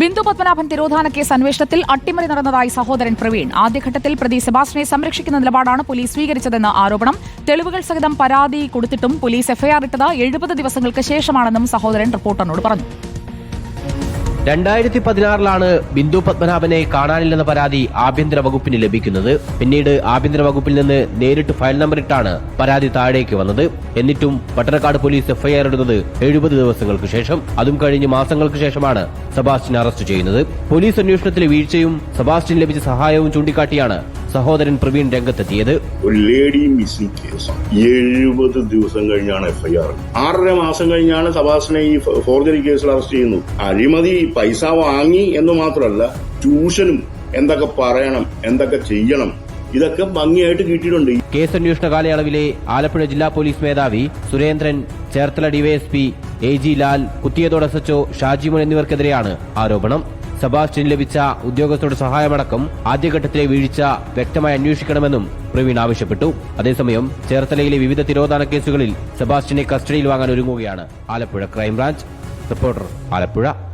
Bindu Padmanabhan തിരോധാന case അന്വേഷണത്തിൽ അട്ടിമറി നടന്നതായി സഹോദരൻ പ്രവീൺ. ആദ്യഘട്ടത്തിൽ പ്രതി സെബാസ്റ്റിനെ സംരക്ഷിക്കുന്ന നിലപാടാണ് പോലീസ് സ്വീകരിച്ചതെന്ന് ആരോപണം. തെളിവുകൾ സഹിതം പരാതി കൊടുത്തിട്ടും പോലീസ് എഫ്ഐആർ ഇട്ടത് എഴുപത് ദിവസങ്ങൾക്ക് ശേഷമാണെന്നും സഹോദരൻ റിപ്പോർട്ടറിനോട് പറഞ്ഞു. രണ്ടായിരത്തി പതിനാറിലാണ് ബിന്ദു പത്മനാഭനെ കാണാനില്ലെന്ന പരാതി ആഭ്യന്തര വകുപ്പിന് ലഭിക്കുന്നത്. പിന്നീട് ആഭ്യന്തര വകുപ്പിൽ നിന്ന് നേരിട്ട് ഫയൽ നമ്പർ ഇട്ടാണ് പരാതി താഴേക്ക് വന്നത്. എന്നിട്ടും പട്ടണക്കാട് പോലീസ് എഫ്ഐആർ ഇടുന്നത് എഴുപത് ദിവസങ്ങൾക്ക് ശേഷം. അതും കഴിഞ്ഞ് മാസങ്ങൾക്ക് ശേഷമാണ് സെബാസ്റ്റ്യൻ അറസ്റ്റ് ചെയ്യുന്നത്. പോലീസ് അന്വേഷണത്തിലെ വീഴ്ചയും സെബാസ്റ്റ്യൻ ലഭിച്ച സഹായവും ചൂണ്ടിക്കാട്ടിയാണ് സഹോദരൻ പ്രവീൺ രംഗത്തെത്തിയത്. ഒരു ലേഡി മിസ്സിംഗ് കേസ്. എഴുപത് ദിവസം കഴിഞ്ഞാണ് എഫ്ഐആർ. ആറര മാസം കഴിഞ്ഞാണ് സബാസിനെ ഈ ഫോർജറി കേസിൽ അറസ്റ്റ് ചെയ്യുന്നു അഴിമതി പൈസ വാങ്ങി എന്ന് മാത്രമല്ല ട്യൂഷനും എന്തൊക്കെ പറയണം എന്തൊക്കെ ചെയ്യണം ഇതൊക്കെ ഭംഗിയായിട്ട് കിട്ടിയിട്ടുണ്ട്. കേസ് അന്വേഷണ കാലയളവിലെ ആലപ്പുഴ ജില്ലാ പോലീസ് മേധാവി Surendran Cherthala DYSP A G Lal Kuthiyathodu S HO Shajimon എന്നിവർക്കെതിരെയാണ് ആരോപണം. സെബാസ്റ്റ്യൻ ലഭിച്ച ഉദ്യോഗസ്ഥരുടെ സഹായമടക്കം ആദ്യഘട്ടത്തിലെ വീഴ്ച വ്യക്തമായി അന്വേഷിക്കണമെന്നും പ്രവീൺ ആവശ്യപ്പെട്ടു. അതേസമയം ചേർത്തലയിലെ വിവിധ തിരോധാന കേസുകളിൽ സെബാസ്റ്റ്യനെ കസ്റ്റഡിയിൽ വാങ്ങാൻ ഒരുങ്ങുകയാണ് ആലപ്പുഴ ക്രൈംബ്രാഞ്ച്. റിപ്പോർട്ടർ ആലപ്പുഴ.